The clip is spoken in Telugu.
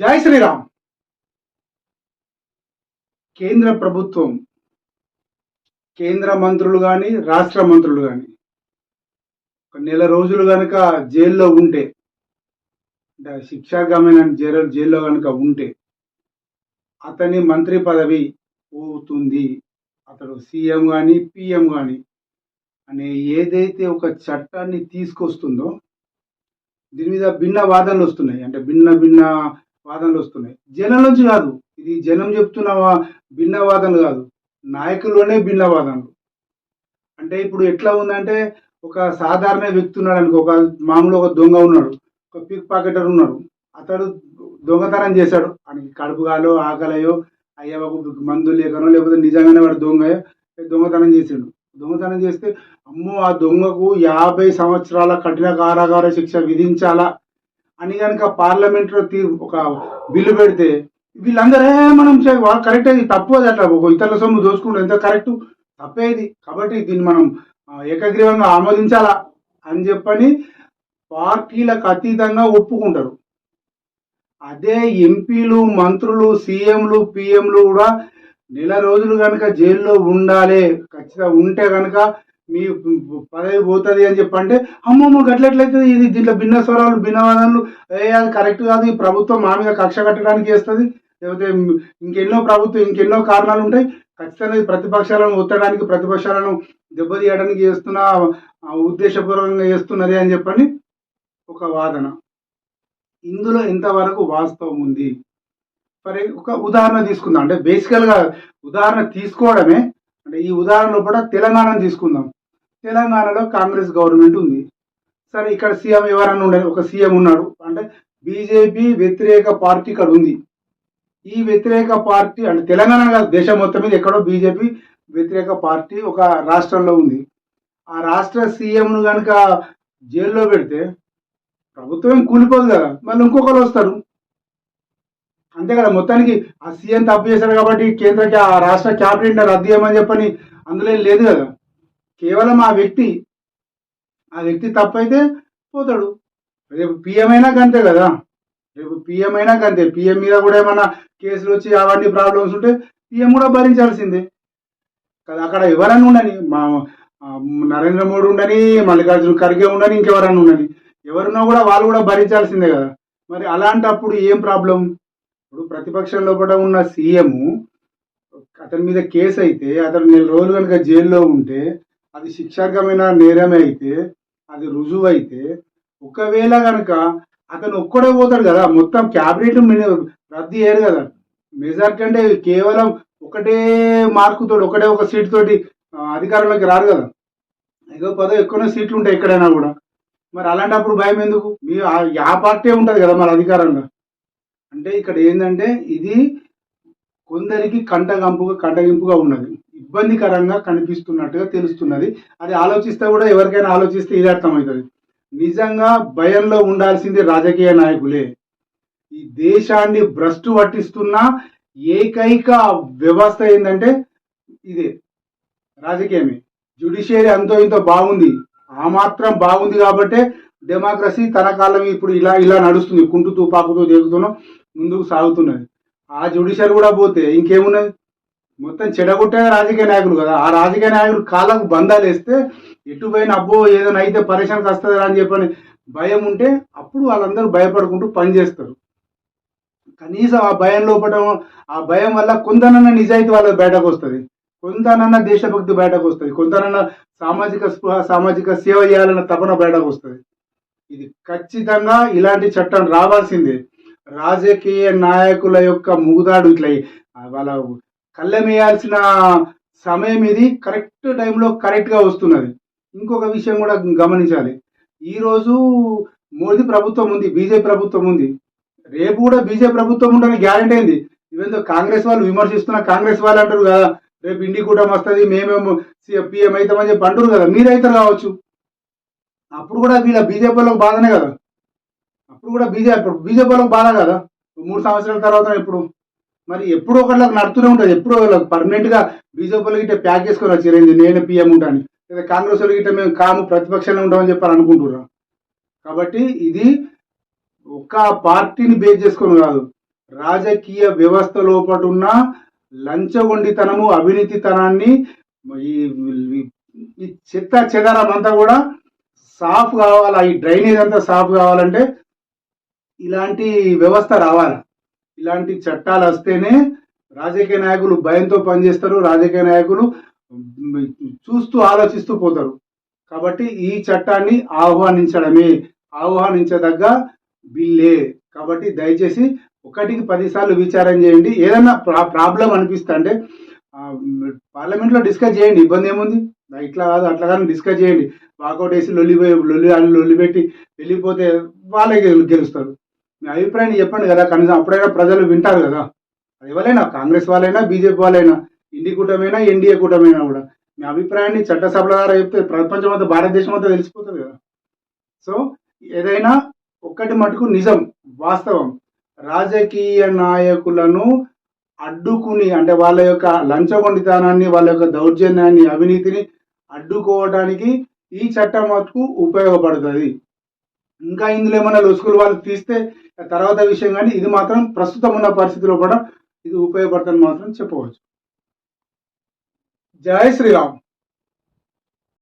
జై శ్రీరామ్. కేంద్ర ప్రభుత్వం కేంద్ర మంత్రులు కానీ రాష్ట్ర మంత్రులు కానీ ఒక నెల రోజులు కనుక జైల్లో ఉంటే అంటే శిక్షాగమైన జైలు జైల్లో కనుక ఉంటే అతని మంత్రి పదవి పోతుంది. అతడు సీఎం కానీ పిఎం కానీ అనే ఏదైతే ఒక చట్టాన్ని తీసుకొస్తుందో దీని మీద భిన్న వాదనలు వస్తున్నాయి. అంటే భిన్న భిన్న వాదనలు వస్తున్నాయి. జనం నుంచి కాదు ఇది జనం చెప్తున్న భిన్న వాదనలు కాదు నాయకుల్లోనే భిన్న వాదనలు. అంటే ఇప్పుడు ఎట్లా ఉందంటే ఒక సాధారణ వ్యక్తి ఉన్నాడు అనుకో ఒక మామూలు ఒక దొంగ ఉన్నాడు ఒక పిక్ పాకెటర్ ఉన్నాడు అతడు దొంగతనం చేశాడు. ఆయనకి కడుపుగాలో ఆకలయో అయ్యవకు మందు లేకనో లేకపోతే నిజంగానే వాడు దొంగ దొంగతనం చేసాడు. దొంగతనం చేస్తే అమ్మో ఆ దొంగకు యాభై సంవత్సరాల కఠిన కారాగార శిక్ష విధించాలా? అని కనుక పార్లమెంట్లో తీ ఒక బిల్లు పెడితే వీళ్ళందరూ మనం వాళ్ళు కరెక్ట్ అది తప్పు అది అట్లా. ఒక ఇతరుల సొమ్ము దోచుకుంటే ఎంత కరెక్ట్? తప్పేది కాబట్టి దీన్ని మనం ఏకగ్రీవంగా ఆమోదించాలా అని చెప్పని పార్టీలకు అతీతంగా ఒప్పుకుంటారు. అదే ఎంపీలు మంత్రులు సీఎంలు పిఎంలు కూడా నెల రోజులు కనుక జైల్లో ఉండాలి ఖచ్చితంగా ఉంటే కనుక మీ పదవి పోతుంది అని చెప్పంటే అమ్మమ్మ గట్లెట్లయితే ఇది దీంట్లో భిన్న స్వరాలు భిన్నవాదనలు ఏ అది కరెక్ట్ కాదు. ఈ ప్రభుత్వం మా మీద కక్ష కట్టడానికి చేస్తుంది. లేకపోతే ఇంకెన్నో ప్రభుత్వం ఇంకెన్నో కారణాలు ఉంటాయి. ఖచ్చితంగా ప్రతిపక్షాలను ఒత్తడానికి ప్రతిపక్షాలను దెబ్బతీయడానికి చేస్తున్న ఉద్దేశపూర్వకంగా చేస్తున్నది అని చెప్పని ఒక వాదన. ఇందులో ఇంతవరకు వాస్తవం ఉంది. మరి ఒక ఉదాహరణ తీసుకుందాం. అంటే బేసికల్గా ఉదాహరణ తీసుకోవడమే అంటే ఈ ఉదాహరణలో కూడా తెలంగాణను తీసుకుందాం. తెలంగాణలో కాంగ్రెస్ గవర్నమెంట్ ఉంది. సరే ఇక్కడ సీఎం ఎవరన్నా ఉండాలి ఒక సీఎం ఉన్నాడు. అంటే బీజేపీ వ్యతిరేక పార్టీ ఇక్కడ ఉంది. ఈ వ్యతిరేక పార్టీ అంటే తెలంగాణ దేశం మొత్తం మీద ఎక్కడో బీజేపీ వ్యతిరేక పార్టీ ఒక రాష్ట్రంలో ఉంది. ఆ రాష్ట్ర సీఎంను కనుక జైల్లో పెడితే ప్రభుత్వం కూలిపోదు కదా. మళ్ళీ ఇంకొకరు వస్తారు. అంతే కదా మొత్తానికి ఆ సీఎం తప్పు చేశాడు కాబట్టి కేంద్ర ఆ రాష్ట్ర క్యాబినెట్ రద్దు చేయమని చెప్పని అందులో ఏం లేదు కదా. కేవలం ఆ వ్యక్తి ఆ వ్యక్తి తప్పు అయితే పోతాడు. రేపు పిఎం అయినా అంతే కదా. రేపు పిఎం అయినా అంతే. పిఎం మీద కూడా ఏమన్నా కేసులు వచ్చి అవన్నీ ప్రాబ్లమ్స్ ఉంటే పిఎం కూడా భరించాల్సిందే. కదా అక్కడ ఎవరన్నా ఉండని మా నరేంద్ర మోడీ ఉండని మల్లికార్జున ఖర్గే ఉండని ఇంకెవరన్నా ఉండని ఎవరున్నా కూడా వాళ్ళు కూడా భరించాల్సిందే కదా. మరి అలాంటప్పుడు ఏం ప్రాబ్లం ఇప్పుడు ప్రతిపక్షంలో కూడా ఉన్న సీఎం అతని మీద కేసు అయితే అతను నెల రోజులు కనుక జైల్లో ఉంటే అది శిక్షార్హమైన నేరమే అయితే అది రుజువు అయితే ఒకవేళ కనుక అతను ఒక్కడే పోతాడు కదా మొత్తం క్యాబినెట్ రద్దు చేయరు కదా. మెజార్టీ అంటే కేవలం ఒకటే మార్కుతోటి ఒకటే ఒక సీట్ తోటి అధికారంలోకి రారు కదా. ఏదో పదో ఎక్కువ సీట్లు ఉంటాయి ఎక్కడైనా కూడా. మరి అలాంటప్పుడు భయం ఎందుకు? మీ ఆ- ఆ పార్టీ ఉంటుంది కదా మరి అధికారంలో. అంటే ఇక్కడ ఏంటంటే ఇది కొందరికి కంటగంపుగా కంటగింపుగా ఉన్నది. ఇబ్బందికరంగా కనిపిస్తున్నట్టుగా తెలుస్తున్నది. అది ఆలోచిస్తే కూడా ఎవరికైనా ఆలోచిస్తే ఇది అర్థమవుతుంది. నిజంగా భయంలో ఉండాల్సింది రాజకీయ నాయకులే. ఈ దేశాన్ని భ్రష్టు పట్టిస్తున్న ఏకైక వ్యవస్థ ఏంటంటే ఇదే. రాజకీయమే. జ్యుడిషియరీ అంతో ఇంతో బాగుంది. ఆ మాత్రం బాగుంది కాబట్టే డెమోక్రసీ తన కాలం ఇప్పుడు ఇలా ఇలా నడుస్తుంది. కుంటుతూ పాకుతూ దేకుతూనో ముందుకు సాగుతున్నది ఆ జ్యుడిషియరీ కూడా పోతే ఇంకేమున్నది? మొత్తం చెడగొట్టే రాజకీయ నాయకులు కదా. ఆ రాజకీయ నాయకులు కాళ్ళకు బంధాలు వేస్తే ఎటు పోయిన అబ్బో ఏదైనా అయితే పరేషానికి వస్తుంది అని చెప్పని భయం ఉంటే అప్పుడు వాళ్ళందరూ భయపడుకుంటూ పనిచేస్తారు కనీసం ఆ భయం లోపడం ఆ భయం వల్ల కొంతనన్న నిజాయితీ వాళ్ళ బయటకు వస్తుంది. కొంతనన్న దేశభక్తి బయటకు వస్తుంది. కొంతనన్న సామాజిక స్పృహ సామాజిక సేవ చేయాలన్న తపన బయటకు వస్తుంది. ఇది ఖచ్చితంగా ఇలాంటి చట్టం రావాల్సిందే. రాజకీయ నాయకుల యొక్క ముగుదాడు ఇట్లా వాళ్ళ కళ్ళమేయాల్సిన సమయం ఇది. కరెక్ట్ టైంలో కరెక్ట్గా వస్తున్నది. ఇంకొక విషయం కూడా గమనించాలి. ఈరోజు మోదీ ప్రభుత్వం ఉంది బీజేపీ ప్రభుత్వం ఉంది. రేపు కూడా బీజేపీ ప్రభుత్వం ఉండని గ్యారంటీ అయింది. ఇవేందో కాంగ్రెస్ వాళ్ళు విమర్శిస్తున్న కాంగ్రెస్ వాళ్ళు అంటారు కదా రేపు ఇండి కూటమి వస్తుంది మేమేమో పిఎం అవుతామని చెప్పి అంటారు కదా. మీరైతారు కావచ్చు. అప్పుడు కూడా వీళ్ళ బీజేపీ వాళ్ళకి బాధనే కదా. ఇప్పుడు కూడా బీజేపీ బీజేపీ వాళ్ళకి బాధ కదా? మూడు సంవత్సరాల తర్వాత ఇప్పుడు మరి ఎప్పుడు ఒకళ్ళకి నడుతూనే ఉంటుంది. ఎప్పుడు వాళ్ళకి పర్మనెంట్గా బీజేపీ వాళ్ళకి ఇట్లా ప్యాక్ చేసుకొని వచ్చారు నేను పిఎం ఉంటాను లేదా కాంగ్రెస్ వాళ్ళకి ఇట్లా మేము కాము ప్రతిపక్షంలో ఉంటామని చెప్పారు అనుకుంటున్నాం కాబట్టి ఇది ఒక పార్టీని బేస్ చేసుకొని కాదు. రాజకీయ వ్యవస్థ లోపల ఉన్న లంచగొండితనము అవినీతితనాన్ని ఈ ఈ చెత్త చెదారం అంతా కూడా సాఫ్ కావాలా? ఈ డ్రైనేజ్ అంతా సాఫ్ కావాలంటే ఇలాంటి వ్యవస్థ రావాలి. ఇలాంటి చట్టాలు వస్తేనే రాజకీయ నాయకులు భయంతో పనిచేస్తారు. రాజకీయ నాయకులు చూస్తూ ఆలోచిస్తూ పోతారు. కాబట్టి ఈ చట్టాన్ని ఆహ్వానించడమే. ఆహ్వానించదగ్గ బిల్లే. కాబట్టి దయచేసి ఒకటికి పదిసార్లు విచారం చేయండి. ఏదైనా ప్రా- ప్రాబ్లం అనిపిస్తే అంటే పార్లమెంట్లో డిస్కస్ చేయండి. ఇబ్బంది ఏముంది? ఇట్లా కాదు అట్లా కానీ డిస్కస్ చేయండి. వాకౌట్ వేసి లొల్లిపోయి లొల్లి అని వెళ్ళిపోతే వాళ్ళే గెలుస్తారు. మీ అభిప్రాయాన్ని చెప్పండి కదా కనీసం అప్పుడైనా ప్రజలు వింటారు కదా. అది ఎవరైనా కాంగ్రెస్ వాళ్ళైనా బీజేపీ వాళ్ళైనా ఇండి కూటమైనా ఎన్డీఏ కూటమైనా కూడా మీ అభిప్రాయాన్ని చట్టసభల ద్వారా చెప్తే ప్రపంచం అంతా భారతదేశం అంతా తెలిసిపోతుంది కదా. సో ఏదైనా ఒక్కటి మటుకు నిజం వాస్తవం. రాజకీయ నాయకులను అడ్డుకుని అంటే వాళ్ళ యొక్క లంచగొండితనాన్ని వాళ్ళ యొక్క దౌర్జన్యాన్ని అవినీతిని అడ్డుకోవడానికి ఈ చట్టం మటుకు ఉపయోగపడుతుంది. ఇంకా ఇందులో ఏమైనా లొసుకులు వాళ్ళు తీస్తే తర్వాత విషయం కానీ ఇది మాత్రం ప్రస్తుతం ఉన్న పరిస్థితిలో కూడా ఇది ఉపయోగపడుతుంది మాత్రం చెప్పవచ్చు. జై శ్రీరామ్.